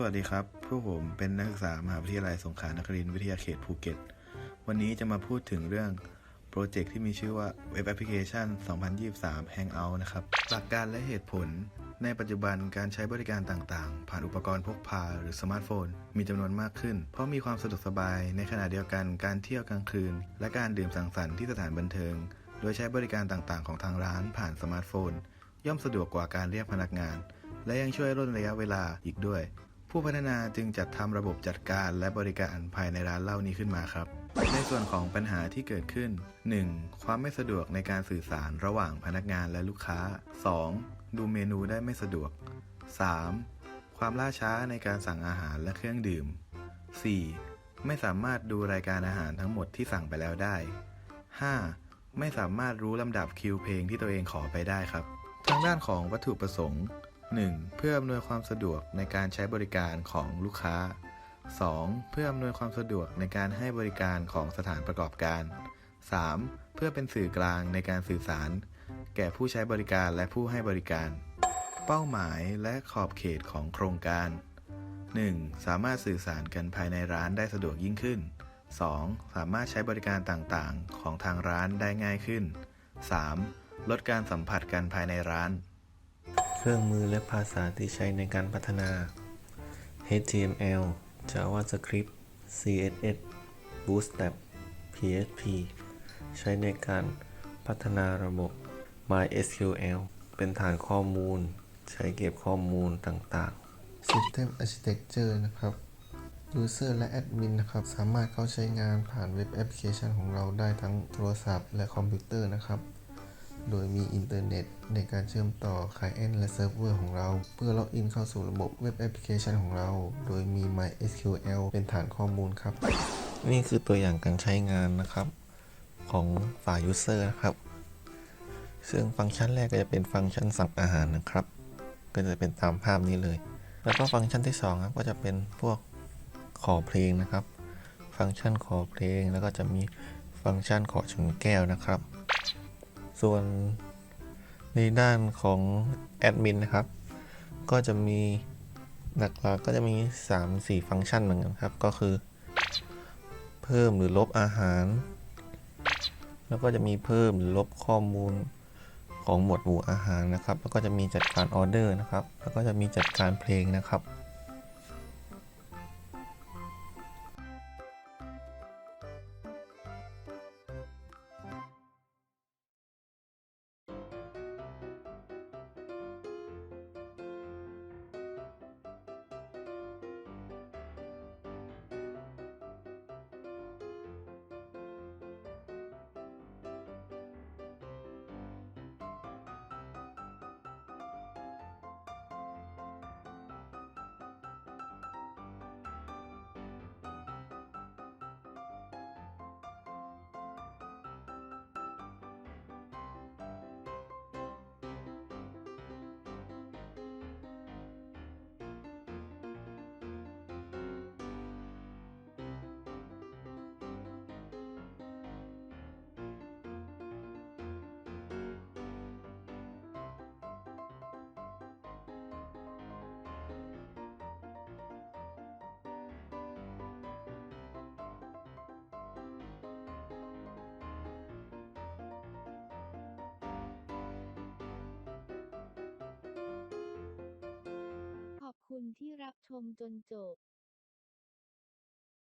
สวัสดีครับ พวกผมเป็นนักศึกษามหาวิทยาลัยสงขลานครินทร์วิทยาเขตภูเก็ต วันนี้จะมาพูดถึงเรื่องโปรเจกต์ที่มีชื่อว่า Web Application 2023 Hangout นะครับ หลักการและเหตุผล ในปัจจุบันการใช้บริการต่างๆ ผ่านอุปกรณ์พกพาหรือสมาร์ทโฟน มีจำนวนมากขึ้น เพราะมีความสะดวกสบาย ในขณะเดียวกันการเที่ยวกลางคืน และการดื่มสังสรรค์ที่สถานบันเทิง โดยใช้บริการต่างๆ ของทางร้านผ่านสมาร์ทโฟน ย่อมสะดวกกว่าการเรียกพนักงาน และยังช่วยลดระยะเวลาอีกด้วย ผู้พัฒนาจึงจัดทำระบบจัดการและบริการภายในร้านเหล้านี้ขึ้นมาครับ ในส่วนของปัญหาที่เกิดขึ้น 1. ความไม่สะดวกในการสื่อสารระหว่างพนักงานและลูกค้า 2. ดูเมนูได้ไม่สะดวก 3. ความล่าช้าในการสั่งอาหารและเครื่องดื่ม 4. ไม่สามารถดูรายการอาหารทั้งหมดที่สั่งไปแล้วได้ 5. ไม่สามารถรู้ลำดับคิวเพลงที่ตัวเองขอไปได้ครับ ทางด้านของวัตถุประสงค์ 1. เพื่ออำนวยความสะดวกในการใช้บริการของลูกค้า 2. เพื่ออำนวยความสะดวกในการให้บริการของสถานประกอบการ 3. เพื่อเป็นสื่อกลางในการสื่อสาร แก่ผู้ใช้บริการและผู้ให้บริการ เป้าหมายและขอบเขตของโครงการ 1. สามารถสื่อสารกันภายในร้านได้สะดวกยิ่งขึ้น 2. สามารถใช้บริการต่างๆ ของทางร้านได้ง่ายขึ้น 3. ลดการสัมผัสกันภายในร้าน เครื่องมือและภาษาที่ใช้ในการพัฒนา HTML JavaScript CSS Bootstrap PHP ใช้ในการพัฒนาระบบ MySQL เป็นฐานข้อมูล ใช้เก็บข้อมูลต่างๆ System Architecture นะครับ User และ Admin นะครับ สามารถเข้าใช้งานผ่านเว็บแอปพลิเคชันของเราได้ทั้งโทรศัพท์และคอมพิวเตอร์นะครับ โดยมีอินเทอร์เน็ตในการเชื่อมต่อ Client และเซิร์ฟเวอร์ของเรา เพื่อล็อกอินเข้าสู่ระบบเว็บแอปพลิเคชันของเรา โดยมี MySQL เป็นฐานข้อมูลครับ นี่คือตัวอย่างการใช้งานนะครับของฝ่าย User นะครับ ซึ่งฟังก์ชันแรกก็จะเป็นฟังก์ชันสั่งอาหารนะครับ ก็จะเป็นตามภาพนี้เลย แล้วก็ฟังก์ชันที่2ครับก็จะเป็นพวกขอเพลงนะครับ ฟังก์ชันขอเพลงแล้วก็จะมีฟังก์ชันขอชนแก้วนะครับ ส่วนในด้านของแอดมินนะครับ ก็จะมีหลักๆก็จะมี 3-4 ฟังก์ชันเหมือนกันครับ ก็คือ เพิ่มหรือลบอาหาร แล้วก็จะมีเพิ่มหรือลบข้อมูลของหมวดหมู่อาหารนะครับ แล้วก็จะมีจัดการออเดอร์นะครับ แล้วก็จะมีจัดการเพลงนะครับ มจนจบ